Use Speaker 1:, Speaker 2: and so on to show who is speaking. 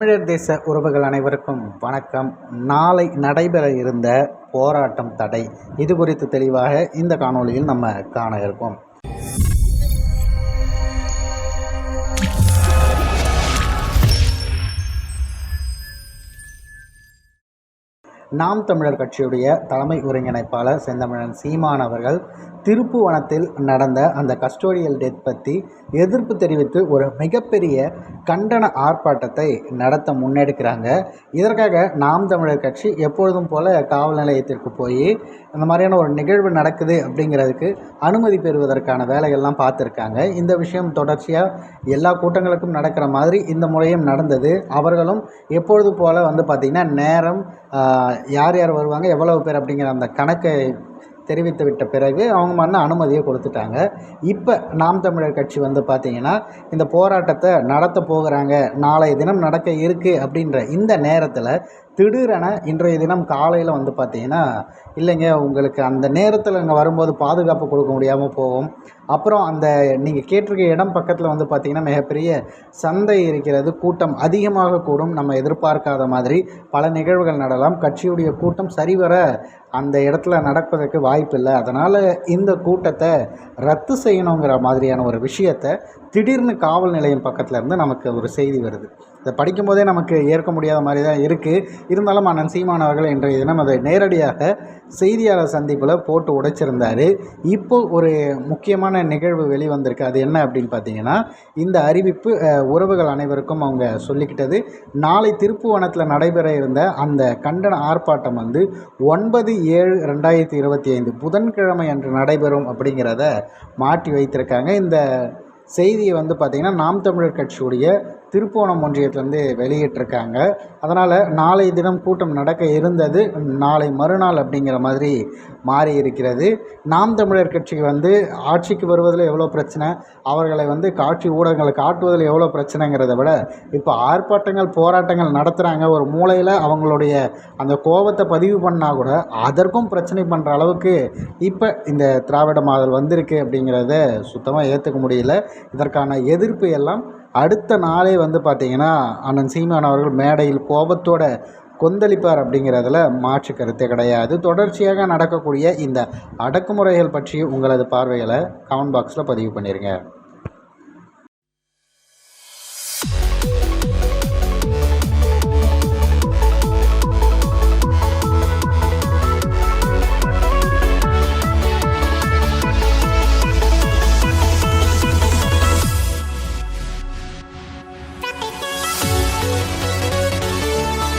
Speaker 1: தமிழர் தேச உறவுகள் அனைவருக்கும் வணக்கம். நாளை நடைபெற இருந்த போராட்டம் தடை இது குறித்து தெளிவாக இந்த காணொளியில் நம்ம காண இருக்கோம். நாம் தமிழர் கட்சியுடைய தலைமை ஒருங்கிணைப்பாளர் செந்தமிழன் சீமான் அவர்கள் திருப்புவனத்தில் நடந்த அந்த கஸ்டோடியல் டெத் பற்றி எதிர்ப்பு தெரிவித்து ஒரு மிகப்பெரிய கண்டன ஆர்ப்பாட்டத்தை நடத்த முன்னெடுக்கிறாங்க. இதற்காக நாம் தமிழர் கட்சி எப்பொழுதும் போல காவல் நிலையத்திற்கு போய் இந்த மாதிரியான ஒரு நிகழ்வு நடக்குது அப்படிங்கிறதுக்கு அனுமதி பெறுவதற்கான வேலைகள்லாம் பார்த்துருக்காங்க. இந்த விஷயம் தொடர்ச்சியாக எல்லா கூட்டங்களுக்கும் நடக்கிற மாதிரி இந்த முறையும் நடந்தது. அவர்களும் எப்பொழுது போல் வந்து பார்த்திங்கன்னா நேரம் யார் யார் வருவாங்க எவ்வளவு பேர் அப்படிங்கிற அந்த கணக்கை தெரிவித்து விட்ட பிறகு அவங்க மன்ன அனுமதியை கொடுத்துட்டாங்க. இப்போ நாம் தமிழர் கட்சி வந்து பார்த்திங்கன்னா இந்த போராட்டத்தை நடத்த போகிறாங்க நாளைய தினம் நடக்க இருக்குது அப்படின்ற இந்த நேரத்தில் திடீரென இன்றைய தினம் காலையில் வந்து பார்த்தீங்கன்னா இல்லைங்க உங்களுக்கு அந்த நேரத்தில் அங்கே வரும்போது பாதுகாப்பு கொடுக்க முடியாமல் போகும். அப்புறம் அந்த நீங்கள் கேட்டிருக்க இடம் பக்கத்தில் வந்து பார்த்திங்கன்னா மிகப்பெரிய சந்தை இருக்கிறது. கூட்டம் அதிகமாக கூடும். நம்ம எதிர்பார்க்காத மாதிரி பல நிகழ்வுகள் நடலாம். கட்சியுடைய கூட்டம் சரிவர அந்த இடத்துல நடப்பதற்கு வாய்ப்பில்லை அதனால் இந்த கூட்டத்தை ரத்து செய்யணுங்கிற மாதிரியான ஒரு விஷயத்தை திடீர்னு காவல் நிலையம் பக்கத்தில் இருந்து நமக்கு ஒரு செய்தி வருது. இதை படிக்கும்போதே நமக்கு ஏற்க முடியாத மாதிரி தான் இருக்குது இருந்தாலும் அண்ணன் சீமான் அவர்கள் இன்றைய தினம் அதை நேரடியாக செய்தியாளர் சந்திப்பில் போட்டு உடைச்சிருந்தார். இப்போ ஒரு முக்கியமான நிகழ்வு வெளிவந்திருக்கு. அது என்ன அப்படின்னு பார்த்தீங்கன்னா இந்த அறிவிப்பு உறவுகள் அனைவருக்கும் அவங்க சொல்லிக்கிட்டது. நாளை திருப்புவனத்தில் நடைபெற இருந்த அந்த கண்டன ஆர்ப்பாட்டம் வந்து ஒன்பது ஏழு ரெண்டாயிரத்தி இருபத்தி ஐந்து புதன்கிழமை அன்று நடைபெறும் அப்படிங்கிறத மாற்றி வைத்திருக்காங்க. இந்த செய்தியை வந்து பார்த்திங்கன்னா நாம் தமிழர் கட்சியுடைய திருப்போணம் ஒன்றியத்திலேருந்து வெளியிட்டிருக்காங்க. அதனால் நாளை தினம் கூட்டம் நடக்க இருந்தது. நாளை மறுநாள் அப்படிங்கிற மாதிரி மாறி இருக்கிறது. நாம் தமிழர் கட்சிக்கு வந்து ஆட்சிக்கு வருவதில் எவ்வளோ பிரச்சனை அவர்களை வந்து காட்சி ஊடகங்களை காட்டுவதில் எவ்வளோ பிரச்சனைங்கிறத விட இப்போ ஆர்ப்பாட்டங்கள் போராட்டங்கள் நடத்துகிறாங்க ஒரு மூலையில் அவங்களுடைய அந்த கோபத்தை பதிவு பண்ணால் கூட அதற்கும் பிரச்சனை பண்ணுற அளவுக்கு இப்போ இந்த திராவிட மாதல் வந்திருக்கு அப்படிங்கிறத சுத்தமாக ஏற்றுக்க முடியல. இதற்கான எதிர்ப்பு எல்லாம் அடுத்த நாளே வந்து பார்த்திங்கன்னா அண்ணன் சீமான் அவர்கள் மேடையில் கோபத்தோட கொந்தளிப்பார் அப்படிங்கிறதுல மாற்று கருத்தே கிடையாது. தொடர்ச்சியாக நடக்கக்கூடிய இந்த அடக்குமுறைகள் பற்றி உங்களது பார்வைகளை கமெண்ட் பாக்ஸில் பதிவு பண்ணிடுங்க